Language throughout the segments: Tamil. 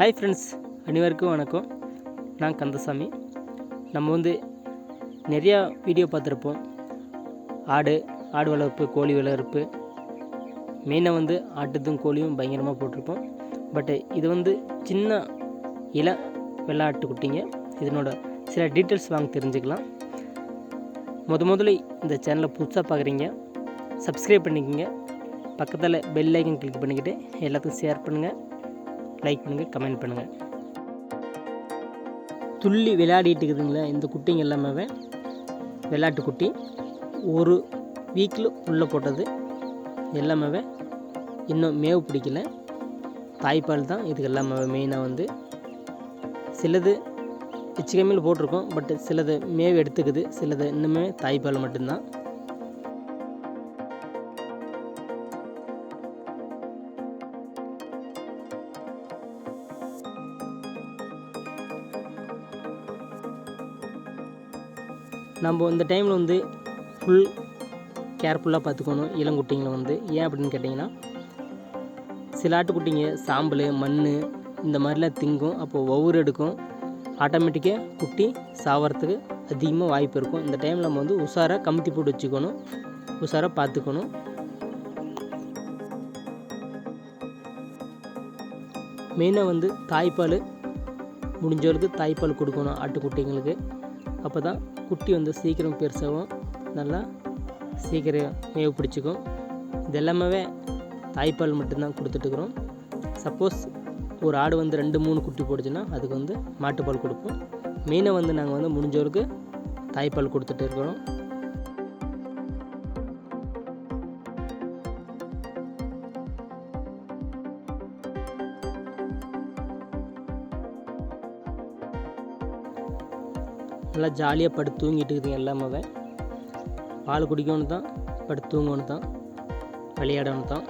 ஹாய் ஃப்ரெண்ட்ஸ் அனைவருக்கும் வணக்கம். நான் கந்தசாமி. நம்ம வந்து நிறையா வீடியோ பார்த்துருப்போம். ஆடு ஆடு வளர்ப்பு கோழி வளர்ப்பு. மெயினாக வந்து ஆட்டுத்தும் கோழியும் பயங்கரமாக போட்டிருப்போம். பட்டு இது வந்து சின்ன இள வெள்ளாட்டு குட்டிங்க. இதனோட சில டீட்டெயில்ஸ் வாங்க தெரிஞ்சுக்கலாம். முத முதல்ல இந்த சேனலை புதுசாக பார்க்குறீங்க சப்ஸ்கிரைப் பண்ணிக்கோங்க. பக்கத்தில் பெல் ஐக்கன் கிளிக் பண்ணிக்கிட்டு எல்லாத்துக்கும் ஷேர் பண்ணுங்கள் லைக் பண்ணுங்கள் கமெண்ட் பண்ணுங்கள் துள்ளி விளையாடிட்டு இருக்குதுங்களே இந்த குட்டிங்க எல்லாமே விளையாட்டு குட்டி. ஒரு வீக்கில் உள்ளே போட்டது எல்லாமே இன்னும் மேவு பிடிக்கல. தாய்ப்பால் தான் இதுக்கு எல்லாமே மெயினாக வந்து. சிலது எச்சுக்கமையில் போட்டிருக்கோம் பட் சிலது மேவு எடுத்துக்குது சிலது இன்னுமே தாய்ப்பால் மட்டும்தான். நம்ம இந்த டைமில் வந்து ஃபுல் கேர்ஃபுல்லாக பார்த்துக்கணும் இளங்குட்டிங்களை வந்து. ஏன் அப்படின்னு கேட்டிங்கன்னா சில ஆட்டுக்குட்டிங்க சாம்பல் மண் இந்த மாதிரிலாம் திங்கும். அப்போது ஒவ்வொரு எடுக்கும். ஆட்டோமேட்டிக்காக குட்டி சாவறதுக்கு அதிகமாக வாய்ப்பு இருக்கும். இந்த டைமில் நம்ம வந்து உஷாராக கமுத்தி போட்டு வச்சுக்கணும். உஷாராக பார்த்துக்கணும். மெயினாக வந்து தாய்ப்பால் முடிஞ்சவளுக்கு தாய்ப்பால் கொடுக்கணும் ஆட்டுக்குட்டிங்களுக்கு. அப்போ தான் குட்டி வந்து சீக்கிரம் பெருசாகவும் நல்லா சீக்கிரம் மேவு பிடிச்சிக்கும். இது எல்லாமே தாய்ப்பால் மட்டும்தான் கொடுத்துட்டுக்குறோம் சப்போஸ் ஒரு ஆடு வந்து ரெண்டு மூணு குட்டி போடுச்சுன்னா அதுக்கு வந்து மாட்டுப்பால் கொடுப்போம். மெயினாக வந்து நாங்கள் வந்து முடிஞ்சவருக்கு தாய்ப்பால் கொடுத்துட்டு இருக்கிறோம் நல்லா ஜாலியாக படுத்து தூங்கிட்டு இருக்குது எல்லாமே பால் குடிக்கணும் தான் படுத்து தூங்கணும் தான் விளையாடணும் தான்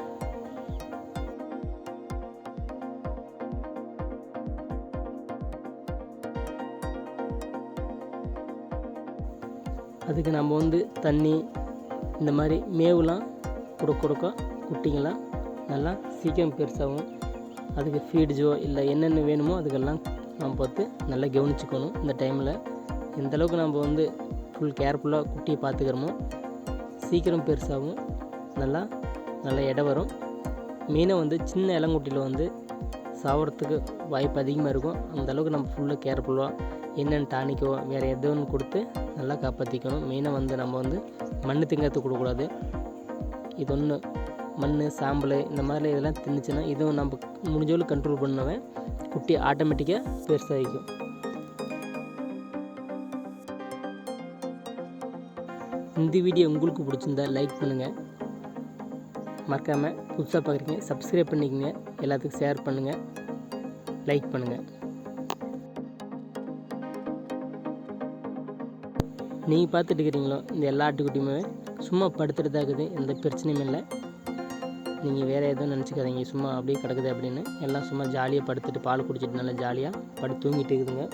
அதுக்கு நம்ம வந்து தண்ணி இந்த மாதிரி மேவுலாம் கொடுக்க கொடுக்க குட்டிங்களாம் நல்லா சீக்கிரம் பெருசாகும். அதுக்கு ஃபீட்ஜோ இல்லை என்னென்ன வேணுமோ அதுக்கெல்லாம் நம்ம பார்த்து நல்லா கவனிச்சுக்கணும் இந்த டைமில் எந்தளவுக்கு நம்ம வந்து ஃபுல் கேர்ஃபுல்லாக குட்டியை பார்த்துக்கிறோமோ சீக்கிரம் பெருசாகவும் நல்லா நல்ல இடம் வரும். மீனை வந்து சின்ன இளங்குட்டியில் வந்து சாவறதுக்கு வாய்ப்பு அதிகமாக இருக்கும். அந்த அளவுக்கு நம்ம ஃபுல்லாக கேர்ஃபுல்லாக என்னென்னு டானிக்கோ வேறு எதோ ஒன்று கொடுத்து நல்லா காப்பாற்றிக்கணும் மீனை வந்து நம்ம வந்து மண் திங்கிறதுக்கு கொடுக்கக்கூடாது. இது ஒன்று மண் சாம்பல் இந்த மாதிரி இதெல்லாம் தின்னுச்சுன்னா இதுவும் நம்ம முடிஞ்சவளவு கண்ட்ரோல் பண்ணுவேன் குட்டி ஆட்டோமேட்டிக்காக பெருசாகிக்கும் இந்த வீடியோ உங்களுக்கு பிடிச்சிருந்தா லைக் பண்ணுங்கள் மறக்காமல் புதுசாக பார்க்குறீங்க சப்ஸ்கிரைப் பண்ணிக்கங்க எல்லாத்துக்கும் ஷேர் பண்ணுங்கள் லைக் பண்ணுங்கள் நீங்கள் பார்த்துட்டு இருக்கிறீங்களோ இந்த எல்லா ஆட்டுக்குட்டியுமே சும்மா படுத்துட்டு தான் இருக்குது எந்த பிரச்சனையும் இல்லை. நீங்கள் வேறு எதுவும் நினச்சிக்காதீங்க சும்மா அப்படியே கிடக்குது அப்படின்னு. எல்லாம் சும்மா ஜாலியாக படுத்துட்டு பால் குடிச்சிட்டு நல்லா ஜாலியாக படுத்து தூங்கிட்டு இருக்குதுங்க.